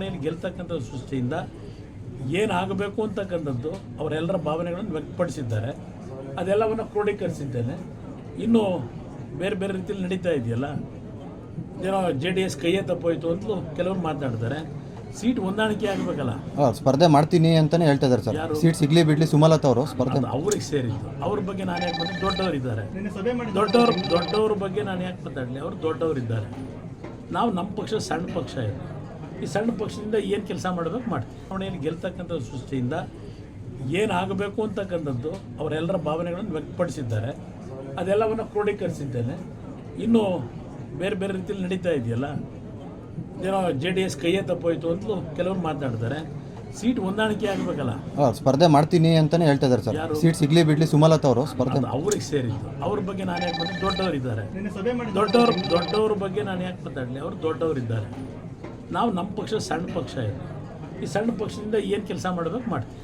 ಚುನಾವಣೆಯಲ್ಲಿ ಗೆಲ್ತಕ್ಕಂಥ ಸೃಷ್ಟಿಯಿಂದ ಏನಾಗಬೇಕು ಅಂತಕ್ಕಂಥದ್ದು ಅವರೆಲ್ಲರ ಭಾವನೆಗಳನ್ನು ವ್ಯಕ್ತಪಡಿಸಿದ್ದಾರೆ. ಅದೆಲ್ಲವನ್ನು ಕ್ರೋಢೀಕರಿಸಿದ್ದೇನೆ. ಇನ್ನು ಬೇರೆ ಬೇರೆ ರೀತಿಯಲ್ಲಿ ನಡೀತಾ ಇದೆಯಲ್ಲ? ಏನೋ ಜೆ ಡಿ ಎಸ್ ಕೈಯೇ ತಪ್ಪೋಯ್ತು ಅಂತ ಕೆಲವರು ಮಾತಾಡ್ತಾರೆ. ಸೀಟ್ ಹೊಂದಾಣಿಕೆ ಆಗಬೇಕಲ್ಲ? ಸ್ಪರ್ಧೆ ಮಾಡ್ತೀನಿ ಅಂತಾನೆ ಹೇಳ್ತಾ ಇದ್ದಾರೆ ಸರ್. ಯಾರು? ಸೀಟ್ ಸಿಗ್ಲಿ ಬಿಡ್ಲಿ ಸುಮಲತಾ ಅವರು ಸ್ಪರ್ಧೆ ಅವ್ರಿಗೆ ಸೇರಿದ್ದು. ಅವ್ರ ಬಗ್ಗೆ ನಾನು ಯಾಕೆ ಬಂದು ದೊಡ್ಡವರಿದ್ದಾರೆ ದೊಡ್ಡವ್ರ ದೊಡ್ಡವ್ರ ಬಗ್ಗೆ ನಾನು ಯಾಕೆ ಮಾತಾಡಲಿ? ಅವರು ದೊಡ್ಡವರಿದ್ದಾರೆ ನಾವು ನಮ್ಮ ಪಕ್ಷ ಸಣ್ಣ ಪಕ್ಷ ಇದೆ. ಈ ಸಣ್ಣ ಪಕ್ಷದಿಂದ ಏನು ಕೆಲಸ ಮಾಡಬೇಕು ಮಾಡ್ತೀವಿ. ಚುನಾವಣೆಯಲ್ಲಿ ಗೆಲ್ತಕ್ಕಂಥ ಸೃಷ್ಟಿಯಿಂದ ಏನಾಗಬೇಕು ಅಂತಕ್ಕಂಥದ್ದು ಅವರೆಲ್ಲರ ಭಾವನೆಗಳನ್ನು ವ್ಯಕ್ತಪಡಿಸಿದ್ದಾರೆ. ಅದೆಲ್ಲವನ್ನು ಕ್ರೋಢೀಕರಿಸಿದ್ದೇನೆ. ಇನ್ನು ಬೇರೆ ಬೇರೆ ರೀತಿಯಲ್ಲಿ ನಡೀತಾ ಇದೆಯಲ್ಲ ಏನೋ ಜೆ ಡಿ ಎಸ್ ಕೈಯೇ ತಪ್ಪೋಯ್ತು ಅಂತ ಕೆಲವರು ಮಾತಾಡ್ತಾರೆ. ಸೀಟ್ ಹೊಂದಾಣಿಕೆ ಆಗಬೇಕಲ್ಲ. ಸ್ಪರ್ಧೆ ಮಾಡ್ತೀನಿ ಅಂತಾನೆ ಹೇಳ್ತಾ ಇದ್ದಾರೆ ಸರ್. ಯಾರು? ಸೀಟ್ ಸಿಗ್ಲಿ ಬಿಡ್ಲಿ ಸುಮಲತಾ ಅವರು ಸ್ಪರ್ಧೆ ಅವ್ರಿಗೆ ಸೇರಿದ್ದು. ಅವ್ರ ಬಗ್ಗೆ ನಾನು ಯಾಕೆ ಬಂದು ದೊಡ್ಡವರಿದ್ದಾರೆ. ದೊಡ್ಡವರು ದೊಡ್ಡವ್ರ ಬಗ್ಗೆ ನಾನು ಯಾಕೆ ಮಾತಾಡಲಿ? ಅವರು ದೊಡ್ಡವರಿದ್ದಾರೆ. ನಾವು ನಮ್ಮ ಪಕ್ಷ ಸಣ್ಣ ಪಕ್ಷ ಇದೆ. ಈ ಸಣ್ಣ ಪಕ್ಷದಿಂದ ಏನು ಕೆಲಸ ಮಾಡಬೇಕು ಮಾಡ್ತೀವಿ.